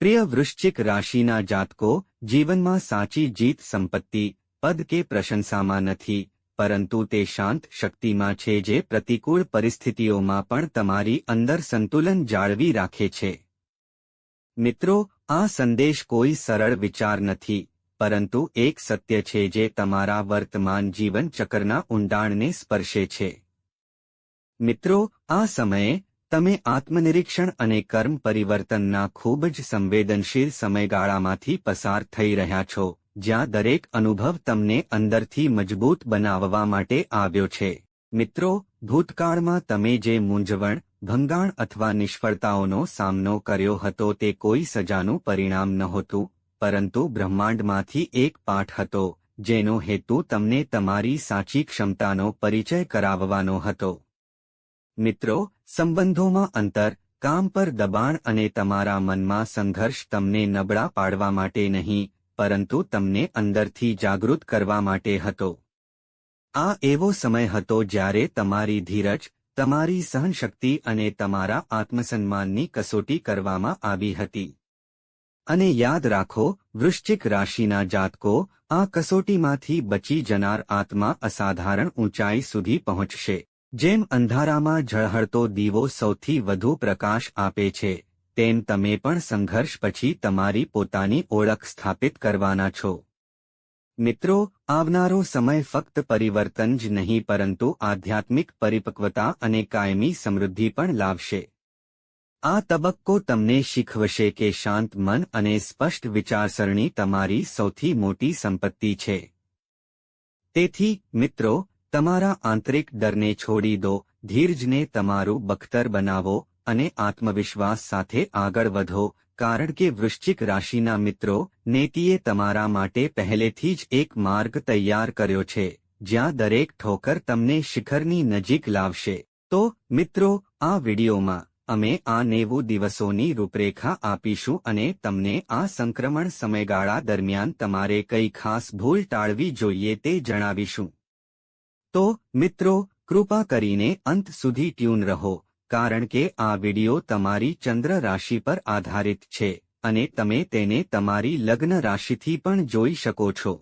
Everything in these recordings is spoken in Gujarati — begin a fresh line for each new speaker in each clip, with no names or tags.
પ્રિય વૃશ્ચિક રાશિના જાતકો જીવનમાં સાચી જીત સંપત્તિ, પદ કે પ્રશંસામાં નથી, પરંતુ તે શાંત શક્તિમાં છે જે પ્રતિકૂળ પરિસ્થિતિઓમાં પણ તમારી અંદર સંતુલન જાળવી રાખે છે. મિત્રો, આ સંદેશ કોઈ સરળ વિચાર નથી, પરંતુ એક સત્ય છે જે તમારા વર્તમાન જીવન ચક્રના ઊંડાણને સ્પર્શે છે. મિત્રો, આ સમયે તમે આત્મનિરીક્ષણ અને કર્મ પરિવર્તનના ખૂબ જ સંવેદનશીલ સમયગાળામાંથી પસાર થઈ રહ્યા છો, જ્યાં દરેક અનુભવ તમને અંદરથી મજબૂત બનાવવા માટે આવ્યો છે. મિત્રો, ભૂતકાળમાં તમે જે મૂંઝવણ, ભંગાણ અથવા નિષ્ફળતાઓનો સામનો કર્યો હતો તે કોઈ સજાનું પરિણામ નહોતું, પરંતુ બ્રહ્માંડમાંથી એક પાઠ હતો, જેનો હેતુ તમને તમારી સાચી ક્ષમતાનો પરિચય કરાવવાનો હતો. મિત્રો, સંબંધોમાં અંતર, કામ પર દબાણ અને તમારા મનમાં સંઘર્ષ તમને નબળા પાડવા માટે નહીં, પરંતુ તમને અંદરથી જાગૃત કરવા માટે હતો. આ એવો સમય હતો જ્યારે તમારી ધીરજ, તમારી સહનશક્તિ અને તમારા આત્મસન્માનની કસોટી કરવામાં આવી હતી. અને યાદ રાખો, વૃશ્ચિક રાશિના જાતકો, આ કસોટીમાંથી બચી જનાર આત્મા અસાધારણ ઊંચાઈ સુધી પહોંચશે. જેમ અંધારામાં ઝળહળતો દીવો સૌથી વધુ પ્રકાશ આપે છે, તેમ તમે પણ સંઘર્ષ પછી તમારી પોતાની ઓળખ સ્થાપિત કરવાના છો. મિત્રો, આવનારો સમય ફક્ત પરિવર્તન જ નહીં પરંતુ આધ્યાત્મિક પરિપક્વતા અને કાયમી સમૃદ્ધિ પણ લાવશે. આ તબક્કો તમને શીખવશે કે શાંત મન અને સ્પષ્ટ વિચારસરણી તમારી સૌથી મોટી સંપત્તિ છે. તેથી, મિત્રો તમારા આંતરિક ડરને છોડી દો, ધીરજને તમારું બખ્તર બનાવો અને આત્મવિશ્વાસ સાથે આગળ વધો, કારણ કે વૃશ્ચિક રાશિના મિત્રો, નેતિએ તમારા માટે પહેલેથી જ એક માર્ગ તૈયાર કર્યો છે, જ્યાં દરેક ઠોકર તમને શિખરની નજીક લાવશે. તો, મિત્રો, આ વિડીયોમાં અમે આ નેવું દિવસોની રૂપરેખા આપીશું અને તમને આ સંક્રમણ સમયગાળા દરમિયાન તમારે કઈ ખાસ ભૂલ ટાળવી જોઈએ તે જણાવીશું. તો, મિત્રો, કૃપા કરીને અંત સુધી ટ્યુન રહો, કારણ કે આ વિડિયો તમારી ચંદ્ર રાશિ પર આધારિત છે, અને તમે તેને તમારી લગ્ન રાશિથી પણ જોઈ શકો છો.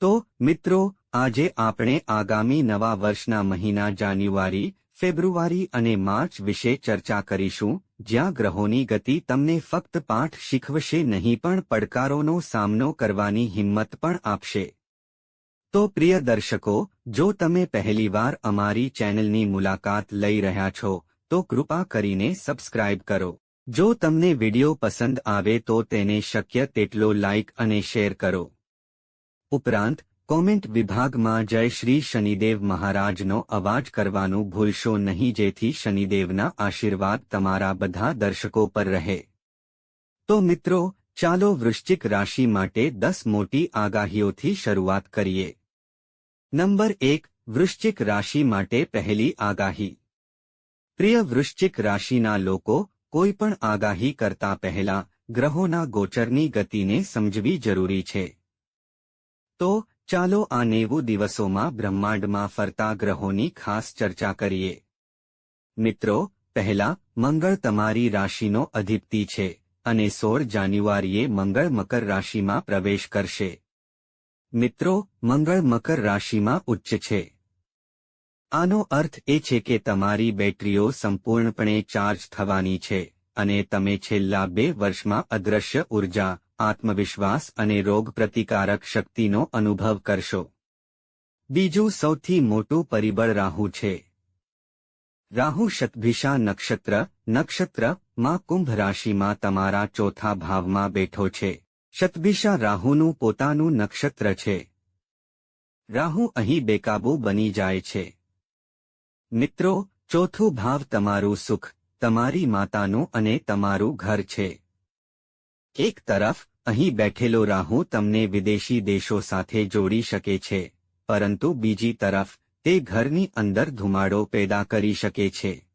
તો, મિત્રો, આજે આપણે આગામી નવા વર્ષના મહિના જાન્યુઆરી, ફેબ્રુઆરી અને માર્ચ વિશે ચર્ચા કરીશું, જ્યાં ગ્રહોની ગતિ તમને ફક્ત પાઠ શીખવશે નહીં પણ પડકારોનો સામનો કરવાની હિંમત પણ આપશે. તો પ્રિય દર્શકો, જો તમે પહેલીવાર અમારી ચેનલની મુલાકાત લઈ રહ્યા છો, તો કૃપા કરીને સબસ્ક્રાઇબ કરો. જો તમને વિડિયો પસંદ આવે તો તેને શક્ય તેટલો લાઇક અને શેર કરો. ઉપરાંત, કોમેન્ટ વિભાગમાં જય શ્રી શનિદેવ મહારાજનો અવાજ કરવાનું ભૂલશો નહીં, જેથી શનિદેવના આશીર્વાદ તમારા બધા દર્શકો પર રહે. તો મિત્રો, ચાલો વૃશ્ચિક રાશિ માટે દસ મોટી આગાહીઓથી શરૂઆત કરીએ. નંબર એક, વૃશ્ચિક રાશિ માટે પહેલી આગાહી. પ્રિય વૃશ્ચિક રાશિના લોકો, કોઈ પણ આગાહી કરતા પહેલા ગ્રહોના ગોચરની ગતિને સમજવી જરૂરી છે. તો, ચાલો આ નેવું દિવસોમાં બ્રહ્માંડમાં ફરતા ગ્રહોની ખાસ ચર્ચા કરીએ. મિત્રો, પહેલા, મંગળ તમારી રાશિનો અધિપતિ છે, અને સોળ જાન્યુઆરીએ મંગળ મકર રાશિમાં પ્રવેશ કરશે. મિત્રો, મંગળ મકર રાશિમાં ઉચ્ચ છે. આનો અર્થ એ છે કે તમારી બેટરીઓ સંપૂર્ણપણે ચાર્જ થવાની છે અને તમે છેલ્લા બે વર્ષમાં અદ્રશ્ય ઊર્જા, આત્મવિશ્વાસ અને રોગપ્રતિકારક શક્તિનો અનુભવ કરશો. બીજું સૌથી મોટું પરિબળ રાહુ છે. રાહુ શતભિષા નક્ષત્ર નક્ષત્રમાં કુંભ રાશિમાં તમારા ચોથા ભાવમાં બેઠો છે. શતભિષા રાહુનું પોતાનું નક્ષત્ર છે. રાહુ અહીં બેકાબુ બની જાય છે. મિત્રો, ચોથું ભાવ તમારું સુખ, તમારી માતાનું અને તમારું ઘર છે. એક તરફ, અહીં બેઠેલો રાહુ તમને વિદેશી દેશો સાથે જોડી શકે છે, પરંતુ બીજી તરફ, તે ઘરની અંદર ધુમાડો પેદા કરી શકે છે.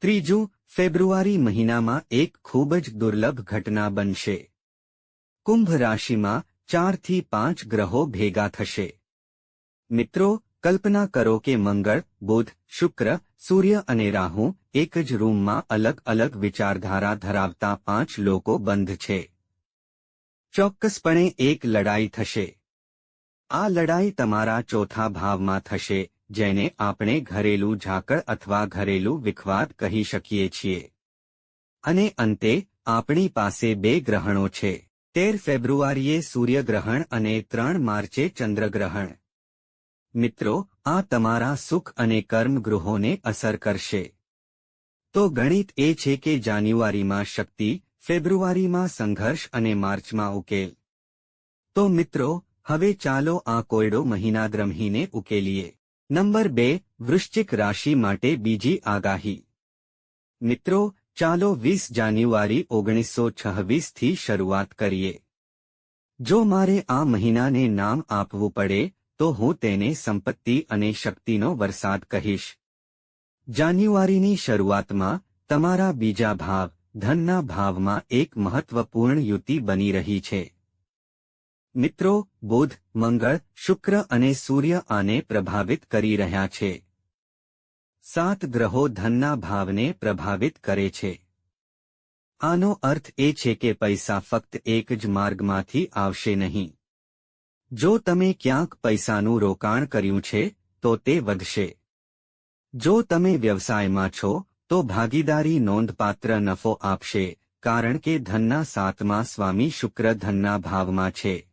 ત્રીજું, ફેબ્રુઆરી મહિનામાં એક ખૂબ જ દુર્લભ ઘટના બનશે. કુંભ રાશિમાં ચારથી પાંચ ગ્રહો ભેગા થશે. મિત્રો, કલ્પના કરો કે મંગળ, બુધ, શુક્ર, સૂર્ય અને રાહુ એક જ રૂમમાં અલગ અલગ વિચારધારા ધરાવતા પાંચ લોકો બંધ છે. ચોક્કસપણે એક લડાઈ થશે. આ લડાઈ તમારા ચોથા ભાવમાં થશે, જેને આપણે ઘરેલું ઝાકળ અથવા ઘરેલું વિખવાદ કહી શકીએ છીએ. અને અંતે, આપણી પાસે બે ગ્રહણો છે. તેર ફેબ્રુઆરીએ સૂર્યગ્રહણ અને ત્રણ માર્ચે ચંદ્રગ્રહણ. મિત્રો, આ તમારા સુખ અને કર્મ ગૃહોને અસર કરશે. તો ગણિત એ છે કે જાન્યુઆરીમાં શક્તિ, ફેબ્રુઆરીમાં સંઘર્ષ અને માર્ચમાં ઉકેલ. તો મિત્રો, હવે ચાલો આ કોયડો મહિનાદ્રમહીને ઉકેલીએ. નંબર બે, વૃશ્ચિક રાશિ માટે બીજી આગાહી. મિત્રો ચાલો વીસ જાન્યુઆરી ઓગણીસો છવ્વીસથી શરૂઆત કરીએ. જો મારે આ મહિનાને નામ આપવું પડે, તો હું તેને સંપત્તિ અને શક્તિનો વરસાદ કહીશ. જાન્યુઆરીની શરૂઆતમાં તમારા બીજા ભાવ, ધનના ભાવમાં એક મહત્વપૂર્ણ યુતિ બની રહી છે. મિત્રો, બુધ, મંગળ, શુક્ર અને સૂર્ય આને પ્રભાવિત કરી રહ્યા છે. સાત ગ્રહો ધનના ભાવને પ્રભાવિત કરે છે. આનો અર્થ એ છે કે પૈસા ફક્ત એક જ માર્ગમાંથી આવશે નહીં. જો તમે ક્યાંક પૈસાનું રોકાણ કર્યું છે, તો તે વધશે. જો તમે વ્યવસાયમાં છો, તો ભાગીદારી નોંધપાત્ર નફો આપશે, કારણ કે ધનના સાતમા સ્વામી શુક્ર ધનના ભાવમાં છે.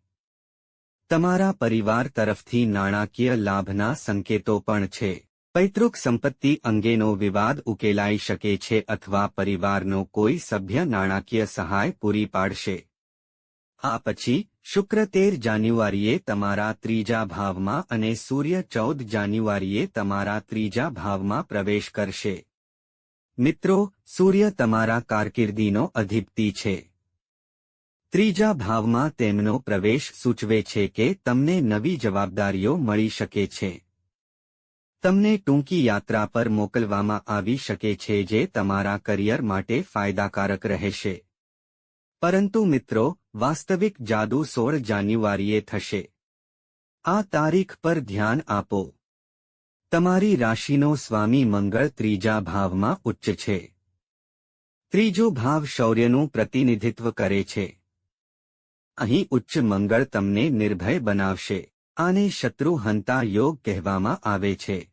તમારા પરિવાર તરફથી નાણાકીય લાભના સંકેતો પણ છે. પૈતૃક સંપત્તિ અંગેનો વિવાદ ઉકેલાઈ શકે છે અથવા પરિવારનો કોઈ સભ્ય નાણાકીય સહાય પૂરી પાડશે. આ પછી, શુક્ર તેર જાન્યુઆરીએ તમારા ત્રીજા ભાવમાં અને સૂર્ય ચૌદ જાન્યુઆરીએ તમારા ત્રીજા ભાવમાં પ્રવેશ કરશે. મિત્રો, સૂર્ય તમારા કારકિર્દીનો અધિપતિ છે. ત્રીજા ભાવમાં તેમનો પ્રવેશ સૂચવે છે કે તમને નવી જવાબદારીઓ મળી શકે છે. તમને ટૂંકી યાત્રા પર મોકલવામાં આવી શકે છે જે તમારા કરિયર માટે ફાયદાકારક રહેશે. પરંતુ મિત્રો, વાસ્તવિક જાદુ સોળ જાન્યુઆરીએ થશે. આ તારીખ પર ધ્યાન આપો. તમારી રાશિનો સ્વામી મંગળ ત્રીજા ભાવમાં ઉચ્ચ છે. ત્રીજો ભાવ શૌર્યનું પ્રતિનિધિત્વ કરે છે. અહીં ઉચ્ચ મંગળ તમને નિર્ભય બનાવશે. આને શત્રુહંતા યોગ કહેવામાં આવે છે.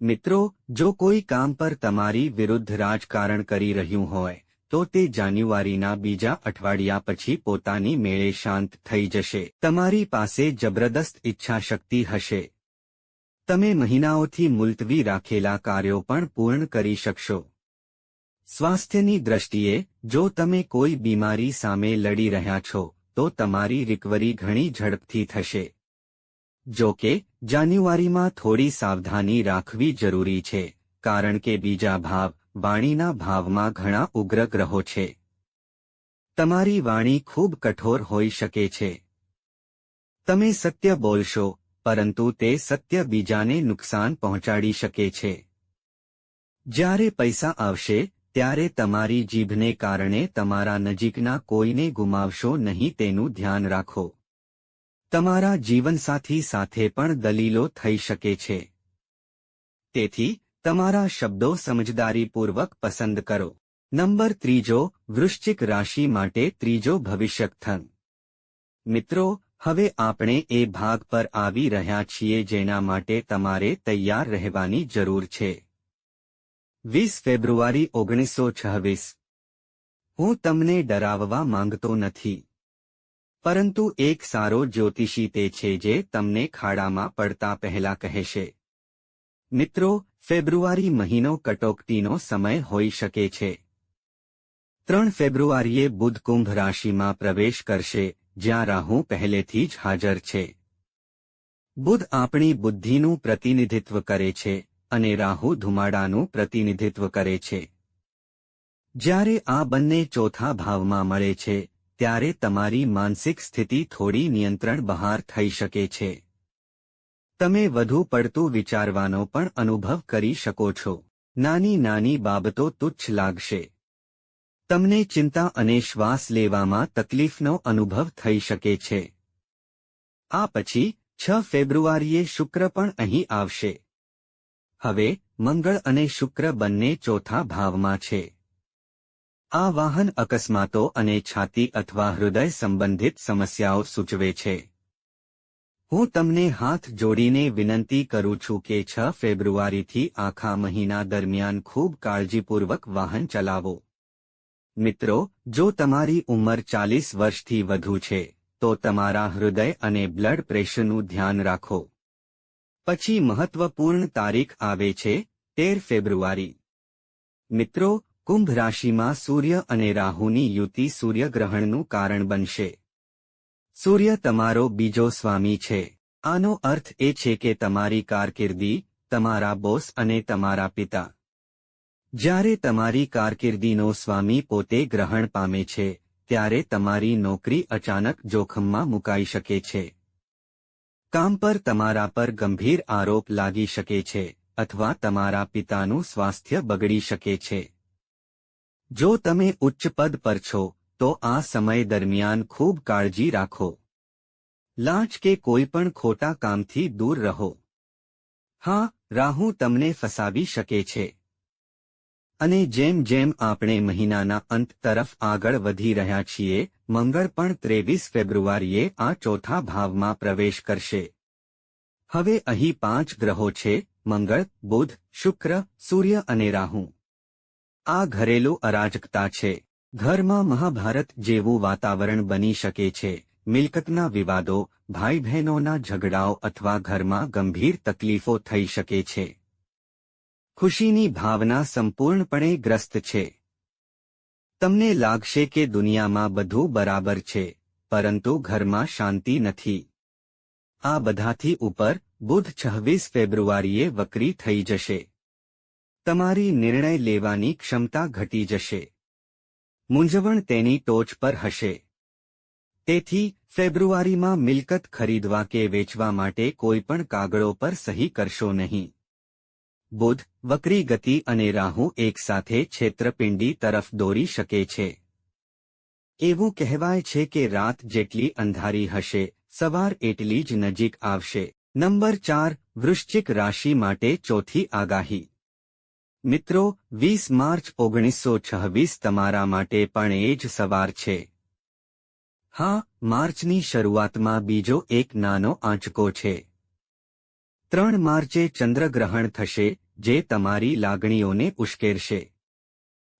મિત્રો, જો કોઈ કામ પર તમારી વિરુદ્ધ રાજકારણ કરી રહ્યું હોય, તો તે જાન્યુઆરીના બીજા અઠવાડિયા પછી પોતાની મેળે શાંત થઈ જશે. તમારી પાસે જબરદસ્ત ઈચ્છાશક્તિ હશે. તમે મહિનાઓથી મુલતવી રાખેલા કાર્યો પણ પૂર્ણ કરી શકશો. સ્વાસ્થ્યની દ્રષ્ટિએ, જો તમે કોઈ બીમારી સામે લડી રહ્યા છો, તો તમારી રિકવરી ઘણી ઝડપથી થશે. જો કે જાન્યુઆરીમાં થોડી સાવધાની રાખવી જરૂરી છે, કારણ કે બીજા ભાવ, વાણીના ભાવમાં ઘણા ઉગ્ર ગ્રહો છે. તમારી વાણી ખૂબ કઠોર હોઈ શકે છે. તમે સત્ય બોલશો, પરંતુ તે સત્ય બીજાને નુકસાન પહોંચાડી શકે છે. જ્યારે પૈસા આવશે, ત્યારે તમારી જીભને કારણે તમારા નજીકના કોઈને ગુમાવશો નહીં તેનું ધ્યાન રાખો. તમારા જીવનસાથી સાથે પણ દલીલો થઈ શકે છે. તેથી, તમારા શબ્દો સમજદારીપૂર્વક પસંદ કરો. નંબર ત્રીજો, વૃશ્ચિક રાશિ માટે ત્રીજો ભવિષ્યકથન મિત્રો, હવે આપણે એ ભાગ પર આવી રહ્યા છીએ જેના માટે તમારે તૈયાર રહેવાની જરૂર છે. વીસ ફેબ્રુઆરી ઓગણીસો છવ્વીસ. હું તમને ડરાવવા માંગતો નથી. પરંતુ એક સારો જ્યોતિષી તે છે જે તમને ખાડામાં પડતા પહેલા કહેશે. મિત્રો, ફેબ્રુઆરી મહિનો કટોકટીનો સમય હોઈ શકે છે. ત્રણ ફેબ્રુઆરીએ બુધ કુંભ રાશિમાં પ્રવેશ કરશે, જ્યાં રાહુ પહેલેથી જ હાજર છે. બુધ આપણી બુદ્ધિનું પ્રતિનિધિત્વ કરે છે, અને રાહુ ધુમાડાનું પ્રતિનિધિત્વ કરે છે. જ્યારે આ બંને ચોથા ભાવમાં મળે છે ત્યારે તમારી માનસિક સ્થિતિ થોડી નિયંત્રણ બહાર થઈ શકે છે. તમે વધુ પડતું વિચારવાનો પણ અનુભવ કરી શકો છો. નાની નાની બાબતો તુચ્છ લાગશે. તમને ચિંતા અને શ્વાસ લેવામાં તકલીફનો અનુભવ થઈ શકે છે. આ પછી છ ફેબ્રુઆરીએ શુક્ર પણ અહીં આવશે. હવે મંગળ અને શુક્ર બંને ચોથા ભાવમાં છે. આ વાહન અકસ્માતો અને છાતી અથવા હૃદય સંબંધિત સમસ્યાઓ સૂચવે છે. હું તમને હાથ જોડીને વિનંતી કરું છું કે છ ફેબ્રુઆરીથી આખા મહિના દરમિયાન ખૂબ કાળજીપૂર્વક વાહન ચલાવો. મિત્રો, જો તમારી ઉંમર ચાલીસ વર્ષથી વધુ છે, તો તમારા હૃદય અને બ્લડ પ્રેશરનું ધ્યાન રાખો. પછી મહત્વપૂર્ણ તારીખ આવે છે, તેર ફેબ્રુઆરી. મિત્રો કુંભ રાશિમાં સૂર્ય અને રાહુની યુતિ સૂર્યગ્રહણનું કારણ બનશે. સૂર્ય તમારો બીજો સ્વામી છે. આનો અર્થ એ છે કે તમારી કારકિર્દી, તમારા બોસ અને તમારા પિતા. જ્યારે તમારી કારકિર્દીનો સ્વામી પોતે ગ્રહણ પામે છે, ત્યારે તમારી નોકરી અચાનક જોખમમાં મુકાઈ શકે છે. કામ પર તમારા પર ગંભીર આરોપ લાગી શકે છે, અથવા તમારા પિતાનું સ્વાસ્થ્ય બગડી શકે છે. જો તમે ઉચ્ચ પદ પર છો, તો આ સમય દરમિયાન ખૂબ કાળજી રાખો. લાંચ કે કોઈ પણ ખોટા કામથી દૂર રહો. હા, રાહુ તમને ફસાવી શકે છે. અને જેમ જેમ આપણે મહિનાના અંત તરફ આગળ વધી રહ્યા છીએ, મંગળ પણ ત્રેવીસ ફેબ્રુઆરીએ આ ચોથા ભાવમાં પ્રવેશ કરશે. હવે અહીં પાંચ ગ્રહો છે, મંગળ, બુધ, શુક્ર, સૂર્ય અને રાહુ. આ ઘરેલું અરાજકતા છે. ઘરમાં મહાભારત જેવું વાતાવરણ બની શકે છે. મિલકતના વિવાદો ભાઈ બહેનોના ઝઘડાઓ અથવા ઘરમાં ગંભીર તકલીફો થઈ શકે છે. ખુશીની ભાવના સંપૂર્ણપણે ગ્રસ્ત છે. તમને લાગશે કે દુનિયામાં બધું બરાબર છે, પરંતુ ઘરમાં શાંતિ નથી. આ બધાથી ઉપર બુધ છવ્વીસ ફેબ્રુઆરીએ વક્રી થઈ જશે. તમારી નિર્ણય લેવાની ક્ષમતા ઘટી જશે. મૂંઝવણ તેની ટોચ પર હશે. તેથી, ફેબ્રુઆરીમાં મિલકત ખરીદવા કે વેચવા માટે કોઈપણ કાગળો પર સહી કરશો નહીં. બુધ, વક્રી ગતિ અને રાહુ એકસાથે છેત્રપિંડી તરફ દોરી શકે છે. એવું કહેવાય છે કે રાત જેટલી અંધારી હશે, સવાર એટલી જ નજીક આવશે. નંબર ચાર, વૃશ્ચિક રાશિ માટે ચોથી આગાહી. મિત્રો, વીસ માર્ચ ઓગણીસો છવ્વીસ તમારા માટે પણ એ જ સવાર છે. હા, માર્ચની શરૂઆતમાં બીજો એક નાનો આંચકો છે. ત્રણ માર્ચે ચંદ્રગ્રહણ થશે, જે તમારી લાગણીઓને ઉશ્કેરશે.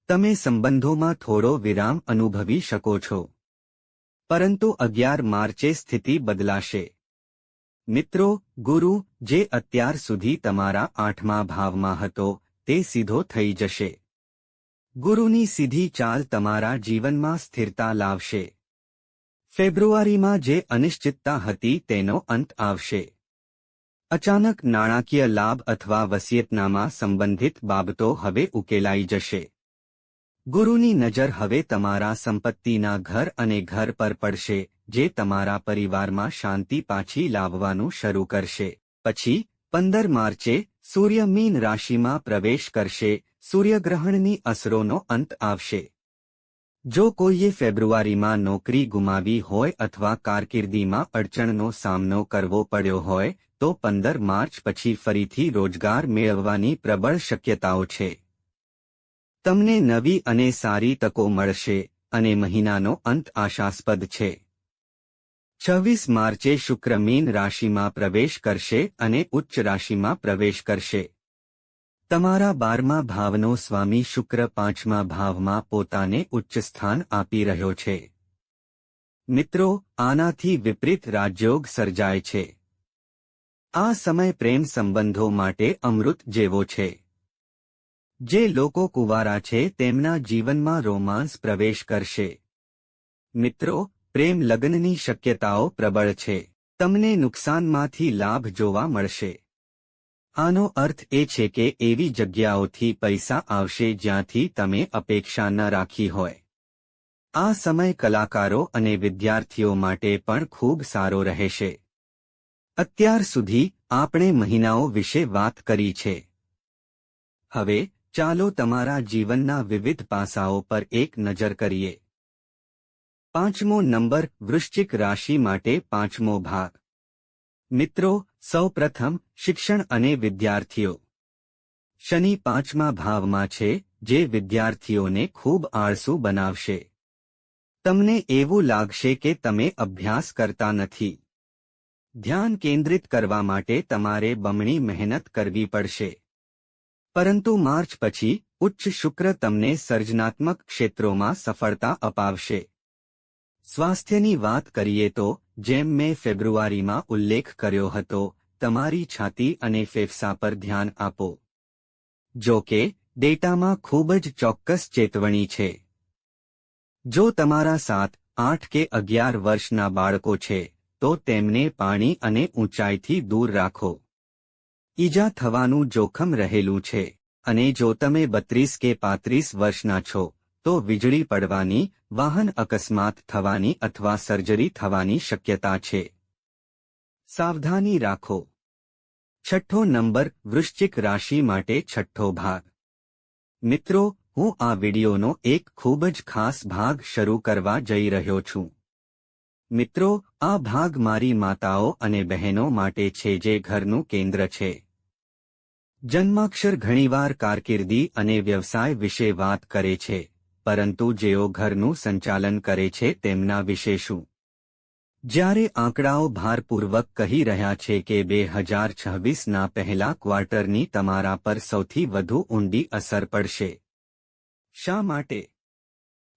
તમે સંબંધોમાં થોડો વિરામ અનુભવી શકો છો. પરંતુ અગિયાર માર્ચે સ્થિતિ બદલાશે. મિત્રો, ગુરુ, જે અત્યાર સુધી તમારા આઠમા ભાવમાં હતો તે સીધો થઈ જશે. ગુરુની સીધી ચાલ તમારા જીવનમાં સ્થિરતા લાવશે. ફેબ્રુઆરીમાં જે અનિશ્ચિતતા હતી તેનો અંત આવશે. અચાનક નાણાકીય લાભ અથવા વસિયતનામાં સંબંધિત બાબતો હવે ઉકેલાઈ જશે. ગુરુની નજર હવે તમારા સંપત્તિના ઘર અને ઘર પર પડશે, જે તમારા પરિવારમાં શાંતિ પાછી લાવવાનું શરૂ કરશે. પછી, પંદર માર્ચે સૂર્ય મીન રાશિમાં પ્રવેશ કરશે સૂર્યગ્રહણની અસરોનો અંત આવશે. જો કોઈએ ફેબ્રુઆરીમાં નોકરી ગુમાવી હોય અથવા કારકિર્દીમાં અડચણનો સામનો કરવો પડ્યો હોય, તો પંદર માર્ચ પછી ફરીથી રોજગાર મેળવવાની પ્રબળ શક્યતાઓ છે. તમને નવી અને સારી તકો મળશે, અને મહિનાનો અંત આશાસ્પદ છે. છવ્વીસ માર્ચે શુક્ર મીન રાશિમાં પ્રવેશ કરશે અને ઉચ્ચ રાશિમાં પ્રવેશ કરશે. તમારા બારમા ભાવનો સ્વામી શુક્ર પાંચમા ભાવમાં પોતાને ઉચ્ચ સ્થાન આપી રહ્યો છે. મિત્રો, આનાથી વિપરીત રાજયોગ સર્જાય છે. આ સમય પ્રેમ સંબંધો માટે અમૃત જેવો છે. જે લોકો કુવારા છે, તેમના જીવનમાં રોમાંસ પ્રવેશ કરશે. મિત્રો પ્રેમ લગ્નની શક્યતાઓ પ્રબળ છે. તમને નુકસાનમાંથી લાભ જોવા મળશે. આનો અર્થ એ છે કે એવી જગ્યાઓથી પૈસા આવશે જ્યાંથી તમે અપેક્ષા ન રાખી હોય. આ સમય કલાકારો અને વિદ્યાર્થીઓ માટે પણ ખૂબ સારો રહેશે. અત્યાર સુધી આપણે મહિનાઓ વિશે વાત કરી છે. હવે ચાલો તમારા જીવનના વિવિધ પાસાઓ પર એક નજર કરીએ. પાંચમો નંબર વૃશ્ચિક રાશિ માટે પાંચમો ભાગ. મિત્રો, સૌપ્રથમ શિક્ષણ અને વિદ્યાર્થીઓ. શનિ પાંચમા ભાવમાં છે, જે વિદ્યાર્થીઓને ખૂબ આળસુ બનાવશે. તમને એવું લાગશે કે તમે અભ્યાસ કરતા નથી. ધ્યાન કેન્દ્રિત કરવા માટે તમારે બમણી મહેનત કરવી પડશે. પરંતુ માર્ચ પછી ઉચ્ચ શુક્ર તમને સર્જનાત્મક ક્ષેત્રોમાં સફળતા અપાવશે. સ્વાસ્થ્યની વાત કરીએ તો, જેમ મેં ફેબ્રુઆરીમાં ઉલ્લેખ કર્યો હતો, તમારી છાતી અને ફેફસા પર ધ્યાન આપો. જો કે, ડેટામાં ખૂબ જ ચોક્કસ ચેતવણી છે. જો તમારા સાત, આઠ કે અગિયાર વર્ષના બાળકો છે, તો તેમને પાણી અને ઊંચાઈથી દૂર રાખો. ઈજા થવાનું જોખમ રહેલું છે, અને જો તમે બત્રીસ કે પાંત્રીસ વર્ષના છો તો વીજળી પડવાની, વાહન અકસ્માત થવાની અથવા સર્જરી થવાની શક્યતા છે. સાવધાની રાખો. છઠ્ઠો નંબર, વૃશ્ચિક રાશિ માટે છઠ્ઠો ભાગ. મિત્રો, હું આ વિડિયોનો એક ખૂબ જ ખાસ ભાગ શરૂ કરવા જઈ રહ્યો છું. મિત્રો, આ ભાગ મારી માતાઓ અને બહેનો માટે છે જે ઘરનું કેન્દ્ર છે. જન્માક્ષર ઘણીવાર કારકિર્દી અને વ્યવસાય વિશે વાત કરે છે. પરંતુ જેઓ ઘરનું સંચાલન કરે છે તેમના વિશે શું? જ્યારે આંકડાઓ ભારપૂર્વક કહી રહ્યા છે કે બે હજાર છવ્વીસના પહેલા ક્વાર્ટરની તમારા પર સૌથી વધુ ઊંડી અસર પડશે. શા માટે?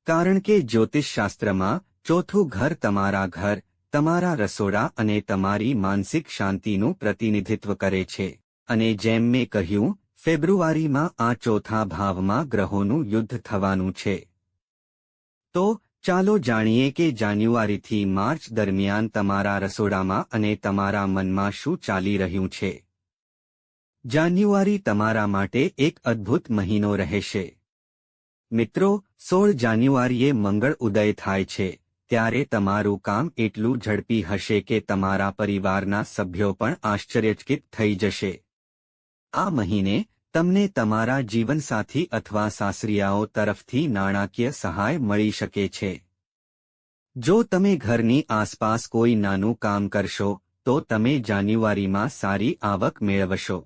કારણ કે જ્યોતિષશાસ્ત્રમાં ચોથું ઘર તમારા ઘર, તમારા રસોડા અને તમારી માનસિક શાંતિનું પ્રતિનિધિત્વ કરે છે. અને જેમ મેં કહ્યું ફેબ્રુઆરીમાં આ ચોથા ભાવમાં ગ્રહોનું યુદ્ધ થવાનું છે. તો, ચાલો જાણીએ કે જાન્યુઆરીથી માર્ચ દરમિયાન તમારા રસોડામાં અને તમારા મનમાં શું ચાલી રહ્યું છે. જાન્યુઆરી તમારા માટે એક અદ્ભુત મહિનો રહેશે. મિત્રો, સોળ જાન્યુઆરીએ મંગળ ઉદય થાય છે, ત્યારે તમારું કામ એટલું ઝડપી હશે કે તમારા પરિવારના સભ્યો પણ આશ્ચર્યચકિત થઈ જશે. આ મહિને તમને તમારા જીવનસાથી અથવા સાસરિયાઓ તરફથી નાણાકીય સહાય મળી શકે છે. જો તમે ઘરની આસપાસ કોઈ નાનું કામ કરશો, તો તમે જાન્યુઆરીમાં સારી આવક મેળવશો.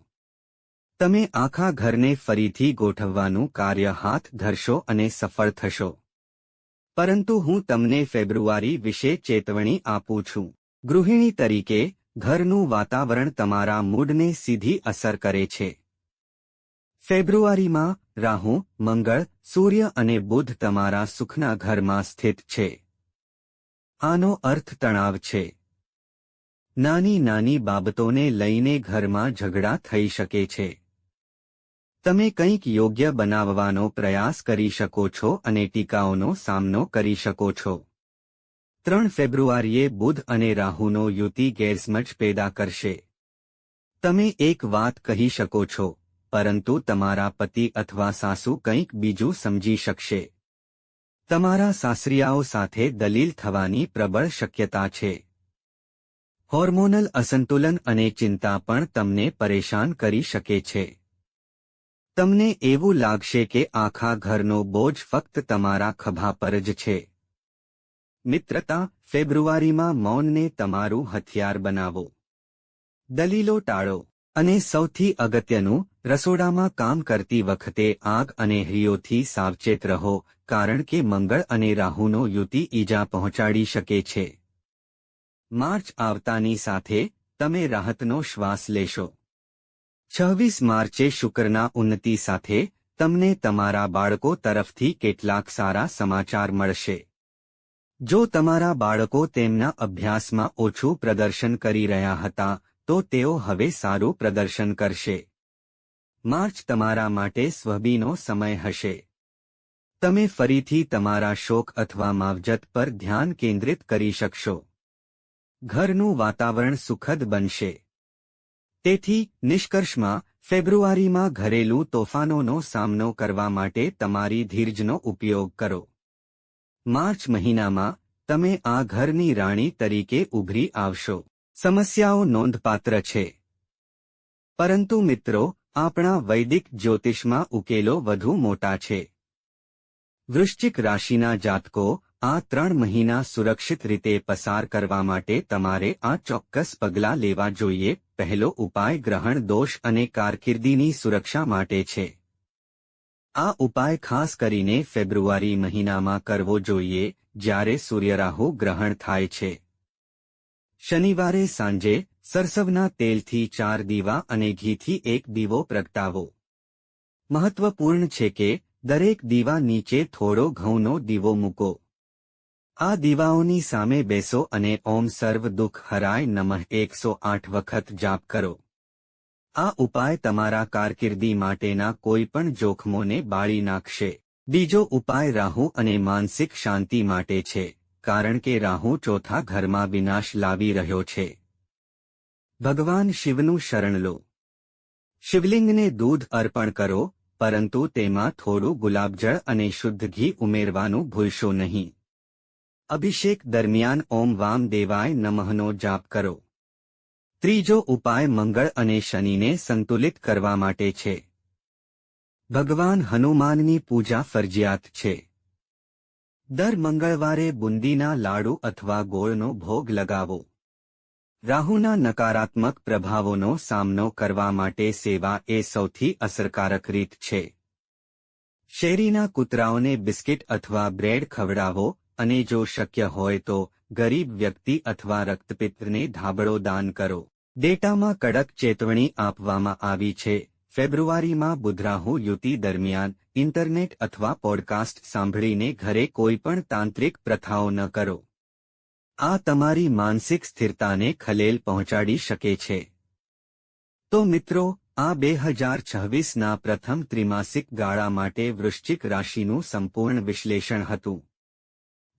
તમે આખા ઘરને ફરીથી ગોઠવવાનું કાર્ય હાથ ધરશો અને સફળ થશો. પરંતુ હું તમને ફેબ્રુઆરી વિશે ચેતવણી આપું છું. ગૃહિણી તરીકે, ઘરનું વાતાવરણ તમારા મૂડને સીધી અસર કરે છે. ફેબ્રુઆરીમાં રાહુ, મંગળ, સૂર્ય અને બુધ તમારા સુખના ઘરમાં સ્થિત છે. આનો અર્થ તણાવ છે. નાની નાની બાબતોને લઈને ઘરમાં ઝઘડા થઈ શકે છે. તમે કંઈક યોગ્ય બનાવવાનો પ્રયાસ કરી શકો છો અને ટીકાઓનો સામનો કરી શકો છો. ત્રણ ફેબ્રુઆરીએ બુધ અને રાહુનો યુતિ ગેરસમજ પેદા કરશે. તમે એક વાત કહી શકો છો. પરંતુ તમારા પતિ અથવા સાસુ કંઈક બીજું સમજી શકશે. તમારા સાસરિયાઓ સાથે દલીલ થવાની પ્રબળ શક્યતા છે. હોર્મોનલ અસંતુલન અને ચિંતા પણ તમને પરેશાન કરી શકે છે. તમને એવું લાગશે કે આખા ઘરનો બોજ ફક્ત તમારા ખભા પર જ છે. મિત્રતા, ફેબ્રુઆરીમાં મૌનને તમારું હથિયાર બનાવો. દલીલો ટાળો. અને સૌથી અગત્યનું, રસોડામાં કામ કરતી વખતે આગ અને હિયોથી સાવચેત રહો, કારણ કે મંગળ અને રાહુનો યુતિ ઈજા પહોંચાડી શકે છે. માર્ચ આવતાની સાથે, તમે રાહતનો શ્વાસ લેશો. છવ્વીસ માર્ચે શુક્રના ઉન્નતિ સાથે, તમને તમારા બાળકો તરફથી કેટલાક સારા સમાચાર મળશે. જો તમારા બાળકો તેમના અભ્યાસમાં ઓછું પ્રદર્શન કરી રહ્યા હતા તો તેઓ હવે સારું પ્રદર્શન કરશે. માર્ચ તમારા માટે સ્વબીનો સમય હશે. તમે ફરીથી તમારા શોક અથવા માવજત પર ધ્યાન કેન્દ્રિત કરી શકશો. ઘરનું વાતાવરણ સુખદ બનશે. તેથી, નિષ્કર્ષમાં, ફેબ્રુઆરીમાં ઘરેલું તોફાનોનો સામનો કરવા માટે તમારી ધીરજનો ઉપયોગ કરો. માર્ચ મહિનામાં, તમે આ ઘરની રાણી તરીકે ઉભરી આવશો. સમસ્યાઓ નોંધપાત્ર છે. પરંતુ મિત્રો, આપણા વૈદિક જ્યોતિષમાં ઉકેલો વધુ મોટા છે. વૃશ્ચિક રાશિના જાતકો આ ત્રણ મહિના સુરક્ષિત રીતે પસાર કરવા માટે તમારે આ ચોક્કસ પગલાં લેવા જોઈએ. પહેલો ઉપાય ગ્રહણ દોષ અને કારકિર્દીની સુરક્ષા માટે છે. આ ઉપાય ખાસ કરીને ફેબ્રુઆરી મહિનામાં કરવો જોઈએ, જ્યારે સૂર્યરાહુ ગ્રહણ થાય છે. શનિવારે સાંજે સરસવના તેલથી ચાર દીવા અને ઘીથી એક દીવો પ્રગટાવો. મહત્વપૂર્ણ છે કે દરેક દીવા નીચે થોડો ઘઉંનો દીવો મૂકો. આ દીવાઓની સામે બેસો અને ઓમ સર્વ દુઃખ હરાય નમઃ એકસો આઠ વખત જાપ કરો. આ ઉપાય તમારા કારકિર્દી માટેના કોઈપણ જોખમોને બાળી નાખશે. બીજો ઉપાય રાહુ અને માનસિક શાંતિ માટે છે. કારણ કે રાહુ ચોથા ઘરમાં વિનાશ લાવી રહ્યો છે. ભગવાન શિવનું શરણ લો. શિવલિંગને દૂધ અર્પણ કરો, પરંતુ તેમાં થોડું ગુલાબજળ અને શુદ્ધ ઘી ઉમેરવાનું ભૂલશો નહીં. અભિષેક દરમિયાન ઓમ વામ દેવાય નમઃનો જાપ કરો. ત્રીજો ઉપાય મંગળ અને શનિને સંતુલિત કરવા માટે છે. ભગવાન હનુમાનની પૂજા ફરજિયાત છે. દર મંગળવારે બુંદીના લાડુ અથવા ગોળનો ભોગ લગાવો. રાહુના નકારાત્મક પ્રભાવોનો સામનો કરવા માટે સેવા એ સૌથી અસરકારક રીત છે. શેરીના કૂતરાઓને બિસ્કિટ અથવા બ્રેડ ખવડાવો અને જો શક્ય હોય તો ગરીબ વ્યક્તિ અથવા રક્તપિત્તને ધાબળો દાન કરો. ડેટામાં કડક ચેતવણી આપવામાં આવી છે. ફેબ્રુઆરીમાં બુધરાહુ યુતિ દરમિયાન ઇન્ટરનેટ અથવા પોડકાસ્ટ સાંભળીને ઘરે કોઈપણ તાંત્રિક પ્રથાઓ ન કરો. આ તમારી માનસિક સ્થિરતાને ખલેલ પહોંચાડી શકે છે. તો મિત્રો, આ બે હજાર છવ્વીસના પ્રથમ ત્રિમાસિક ગાળા માટે વૃશ્ચિક રાશિનું સંપૂર્ણ વિશ્લેષણ હતું.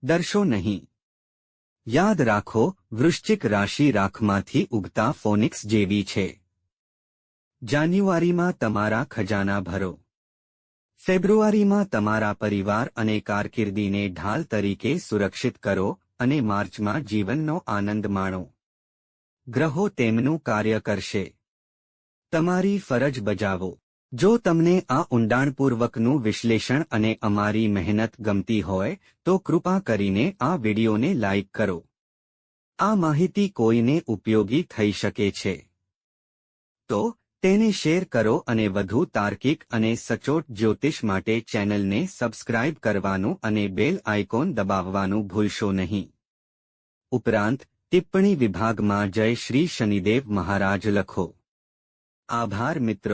ડરશો નહીં. યાદ રાખો, વૃશ્ચિક રાશિ રાખમાંથી ઉગતા ફોનિક્સ જેવી છે. જાન્યુઆરીમાં તમારા ખજાના ભરો. ફેબ્રુઆરીમાં તમારા પરિવાર અને કારકિર્દીને ઢાલ તરીકે સુરક્ષિત કરો અને માર્ચમાં જીવનનો આનંદ માણો. ગ્રહો તેમનું કાર્ય કરશે. તમારી ફરજ બજાવો. જો તમને આ ઊંડાણપૂર્વકનું વિશ્લેષણ અને અમારી મહેનત ગમતી હોય, તો કૃપા કરીને આ વિડિયોને લાઇક કરો. આ માહિતી કોઈને ઉપયોગી થઈ શકે છે. તો તેને શેર કરો અને વધુ તાર્કિક અને સચોટ જ્યોતિષ માટે ચેનલને સબસ્ક્રાઇબ કરવાનું અને બેલ આઇકોન દબાવવાનું ભૂલશો નહીં. ઉપરાંત, ટિપ્પણી વિભાગમાં જય શ્રી શનિદેવ મહારાજ લખો. આભાર મિત્રો.